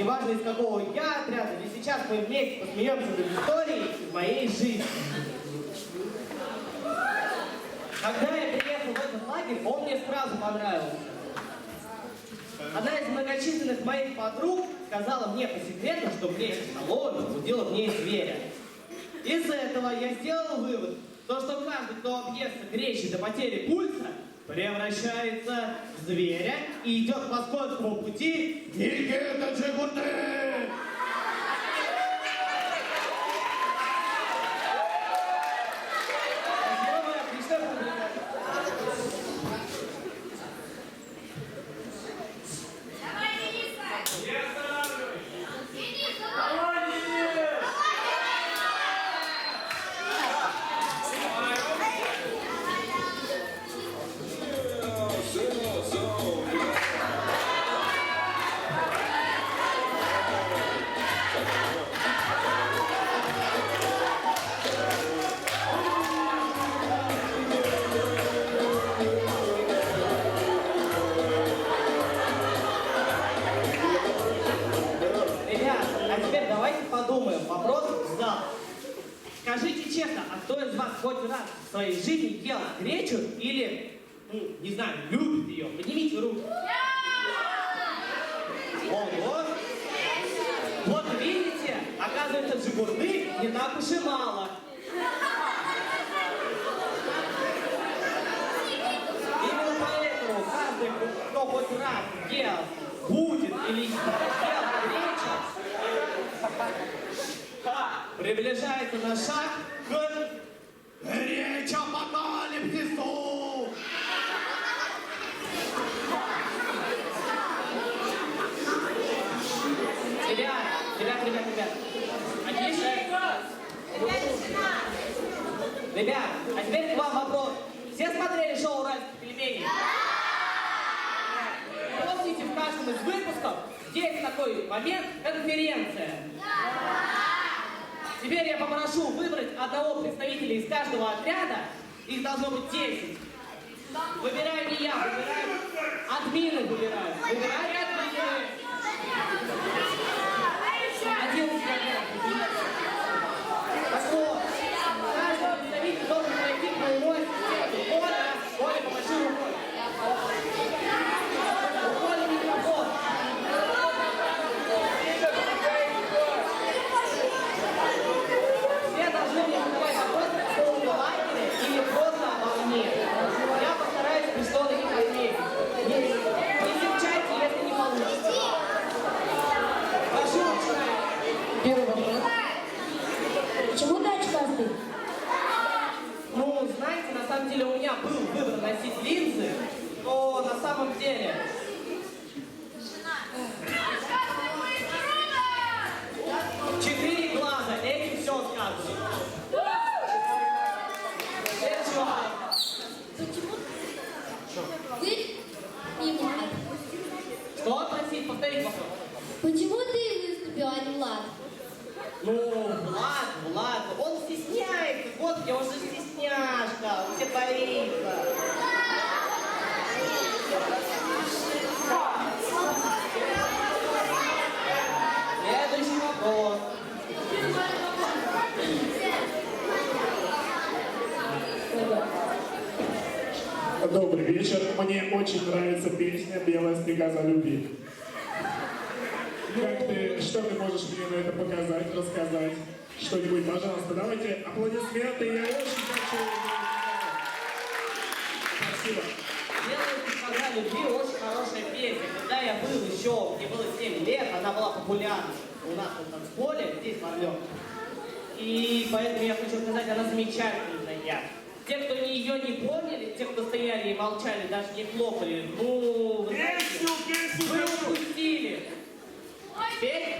неважно из какого я отряда, и сейчас мы вместе посмеемся над историей моей жизни. Когда я приехал в этот лагерь, он мне сразу понравился. Одна из многочисленных моих подруг сказала мне по секрету, что гречка столовая побудила в ней зверя. Из этого я сделал вывод, то, что каждый, кто объестся гречи до потери пульса, превращается в зверя и идет по скотскому пути Никита Джигурды! В своей жизни ел гречу или, ну, не знаю, любит ее? Поднимите руку. Ого! Вот видите, оказывается, джигурды не так уж и мало. Именно поэтому каждый, кто хоть раз ел, будет или ел гречу, приближается на шаг к речь-апокалипсису! Ребят, ребят, ребят, ребят. Отлично. Ребят, а теперь к вам вопрос. Все смотрели шоу «Уральских пельменей»? Помните, в каждом из выпусков есть такой момент конференция. Теперь я попрошу выбрать одного представителя из каждого отряда. Их должно быть 10. Выбираю не я, выбираю админы выбираю. Выбираю админы. Один отряд. Так вот, каждый представитель должен пройти к моему ассистенту. Оля, Оля, помаши рукой. У Оли микрофон. Все должны мне задавать вопросы по поводу лагеря или просто обо мне. Я постараюсь пришло на них ответить. Не, не серчайте, если не получится. Прошу, начинайте. Первый вопрос. Почему ты очкастый? Ну, знаете, на самом деле у меня был выбор носить линзы, но на самом деле... Четыре глаза, этим все Влад? Что, простите, повторить вопрос? Почему ты выступил, а не Влад? Ну, Влад, Влад, он стесняется, господи, он же стесняшка, он все боится. Следующий вопрос. Добрый вечер. Мне очень нравится песня «Белая стрекоза любви». Как ты, что ты можешь мне на это показать, рассказать? Что-нибудь, пожалуйста, давайте аплодисменты, я очень хочу. Спасибо. Белая стрекоза любви очень хорошая песня. Когда я был еще, мне было 7 лет, она была популярна у нас на танцполе, здесь в Орле. И поэтому я хочу сказать, она замечательная. Те, кто ее не помнили, те, кто стояли и молчали, даже не хлопали, ну, вы знаете, Песню, песню вы упустили. Теперь.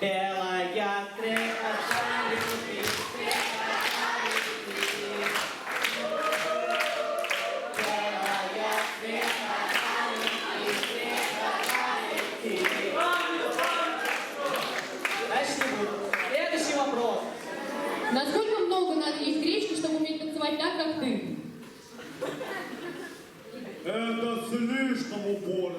Белая стрекоза вопрос. Насколько много надо есть гречки, чтобы уметь танцевать так, как ты? Это слишком упорно.